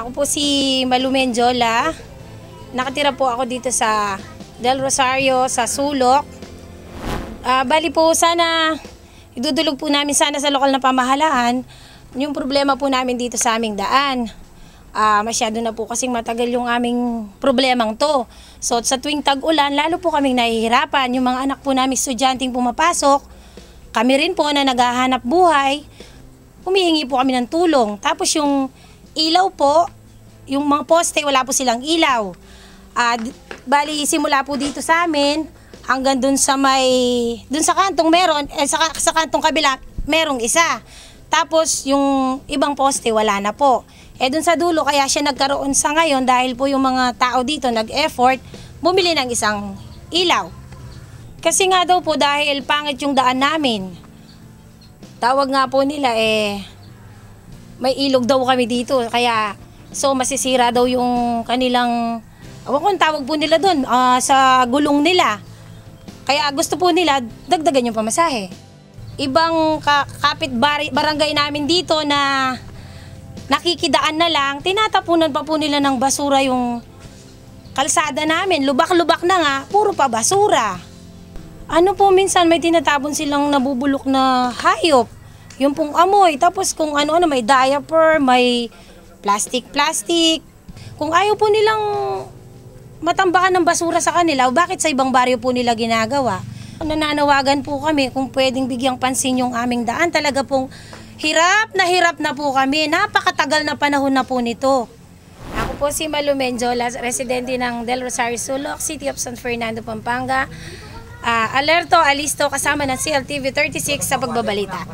Ako po si Malumen Jola. Nakatira po ako dito sa Del Rosario sa Sulok. Ah, bali po sana idudulog po namin sana sa lokal na pamahalaan yung problema po namin dito sa aming daan. Ah, masyado na po kasing matagal yung aming problemang to. So sa tuwing tag-ulan, lalo po kaming nahihirapan. Yung mga anak po namin estudyanteng pumapasok, kami rin po na naghahanap buhay, humihingi po kami ng tulong. Tapos yung ilaw po, yung mga poste, wala po silang ilaw. D- bali, simula po dito sa amin, hanggang dun sa may, dun sa kantong meron, eh, sa, sa kantong kabila, merong isa. Tapos yung ibang poste, wala na po. Eh dun sa dulo, kaya siya nagkaroon sa ngayon dahil po yung mga tao dito nag-effort, bumili ng isang ilaw. Kasi nga daw po dahil pangit yung daan namin. Tawag nga po nila eh, may ilog daw kami dito. Kaya, so masisira daw yung kanilang, awan ko ang tawag po nila doon, ah, sa gulong nila. Kaya gusto po nila, dagdagan yung pamasahe. Ibang ka- kapit bari- barangay namin dito na nakikidaan na lang, tinatapunan pa po nila ng basura yung kalsada namin. Lubak-lubak na nga, puro pa basura. Ano po minsan may tinatabon silang nabubulok na hayop. Yung pong amoy. Tapos kung ano-ano, may diaper, may plastic-plastic. Kung ayaw po nilang matambakan ng basura sa kanila, bakit sa ibang baryo po nila ginagawa? Nananawagan po kami kung pwedeng bigyang pansin yung aming daan. Talaga pong hirap na hirap na po kami. Napakatagal na panahon na po nito. Ako po si Malu Menjola, residente ng Del Rosario Sulok, City of San Fernando, Pampanga. Ah, alerto, alisto kasama ng CLTV 36 sa pagbabalita.